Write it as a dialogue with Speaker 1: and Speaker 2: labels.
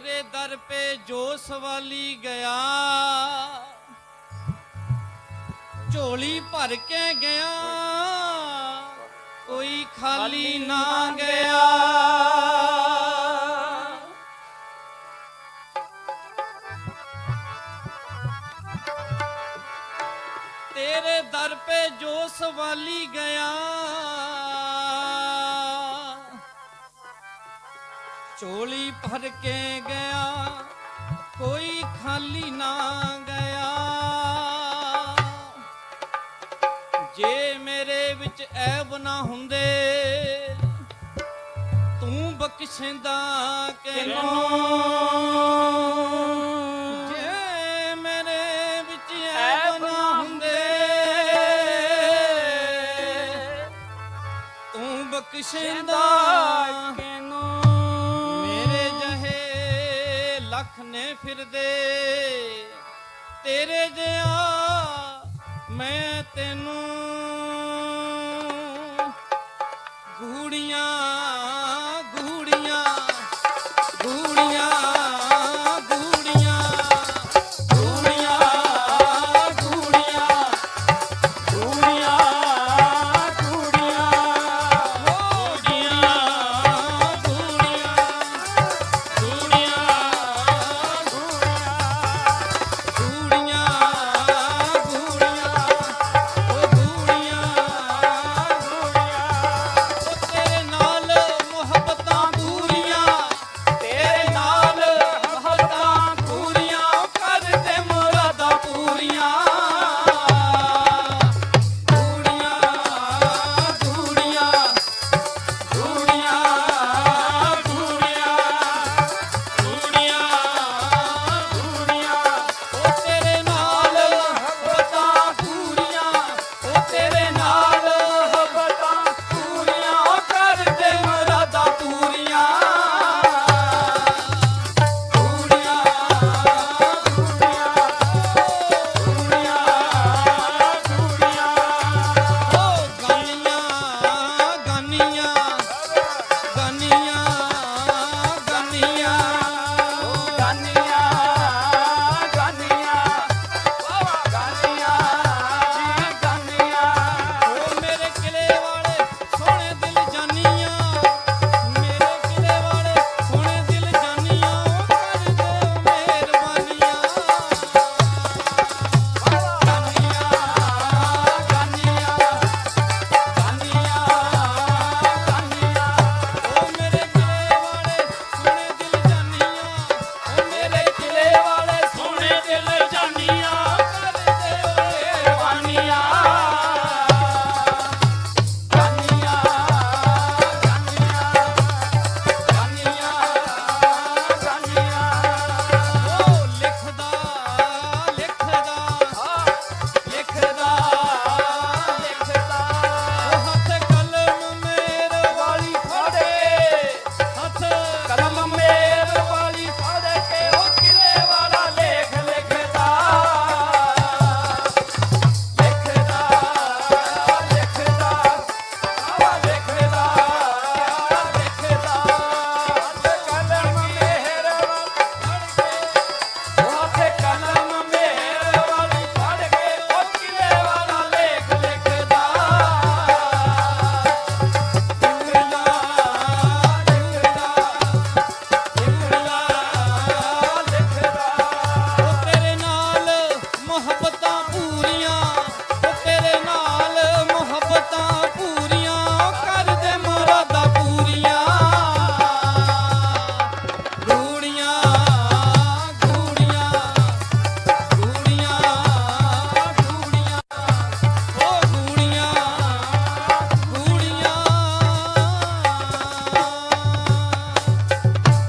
Speaker 1: ਤੇਰੇ ਦਰ ਪੇ ਜੋ ਸਵਾਲੀ ਗਿਆ ਝੋਲੀ ਭਰ ਕੇ ਗਿਆ ਕੋਈ ਖਾਲੀ ਨਾ ਗਿਆ। ਤੇਰੇ ਦਰ ਪੇ ਜੋ ਸਵਾਲੀ ਗਿਆ ਝੋਲੀ ਭਰ ਕੇ ਗਿਆ, ਕੋਈ ਖਾਲੀ ਨਾ ਗਿਆ। ਜੇ ਮੇਰੇ ਵਿੱਚ ਐਬ ਨਾ ਹੁੰਦੇ, ਤੂੰ ਬਖਸ਼ਿੰਦਾ ਕਿਨੂੰ ਜੇ ਮੇਰੇ ਵਿੱਚ ਐਬ ਨਾ ਹੁੰਦੇ, ਤੂੰ ਬਖਸ਼ਿੰਦਾ ਨੇ ਫਿਰਦੇ ਤੇਰੇ ਜਿਹਾ ਮੈਂ ਤੈਨੂੰ खपत